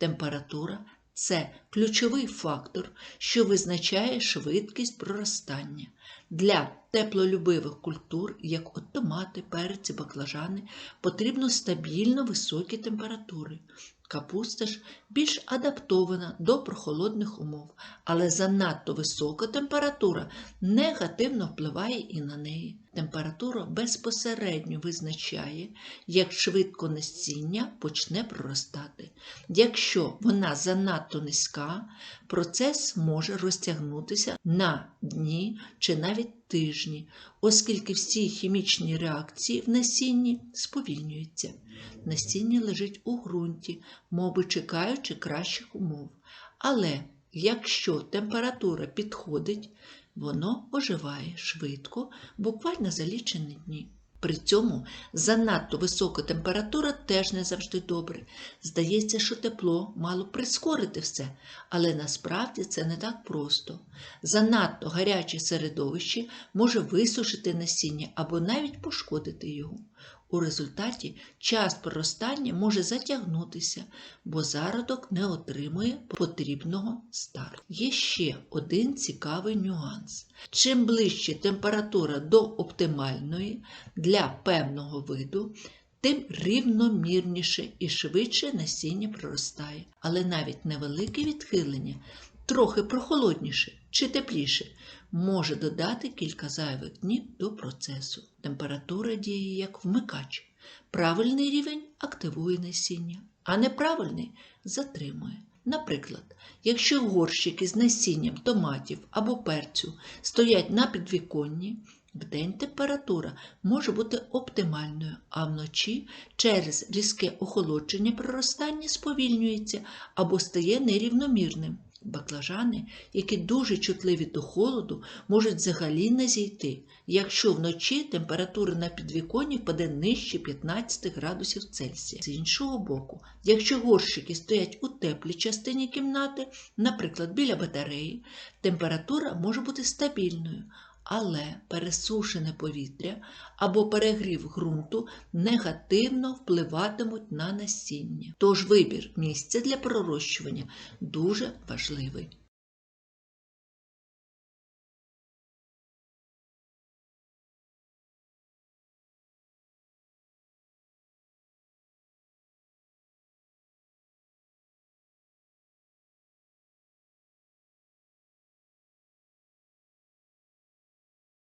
Температура це ключовий фактор, що визначає швидкість проростання. Для теплолюбивих культур, як от томати, перці, баклажани, потрібно стабільно високі температури. Капуста ж більш адаптована до прохолодних умов, але занадто висока температура негативно впливає і на неї. Температура безпосередньо визначає, як швидко насіння почне проростати. Якщо вона занадто низька, процес може розтягнутися на дні чи навіть тижні, оскільки всі хімічні реакції в насінні сповільнюються. Насіння лежить у ґрунті, моби чекаючи кращих умов. Але якщо температура підходить, воно оживає швидко, буквально за лічені дні. При цьому занадто висока температура теж не завжди добре. Здається, що тепло мало прискорити все, але насправді це не так просто. Занадто гаряче середовище може висушити насіння або навіть пошкодити його. У результаті час проростання може затягнутися, бо зародок не отримує потрібного старту. Є ще один цікавий нюанс. Чим ближче температура до оптимальної для певного виду, тим рівномірніше і швидше насіння проростає. Але навіть невелике відхилення, трохи прохолодніше чи тепліше, може додати кілька зайвих днів до процесу. Температура діє як вмикач. Правильний рівень активує насіння, а неправильний затримує. Наприклад, якщо горщики з насінням томатів або перцю стоять на підвіконні, вдень температура може бути оптимальною, а вночі через різке охолодження проростання сповільнюється або стає нерівномірним. Баклажани, які дуже чутливі до холоду, можуть взагалі не зійти, якщо вночі температура на підвіконні впаде нижче 15 градусів Цельсія. З іншого боку, якщо горщики стоять у теплій частині кімнати, наприклад, біля батареї, температура може бути стабільною, але пересушене повітря або перегрів ґрунту негативно впливатимуть на насіння. Тож вибір місця для пророщування дуже важливий.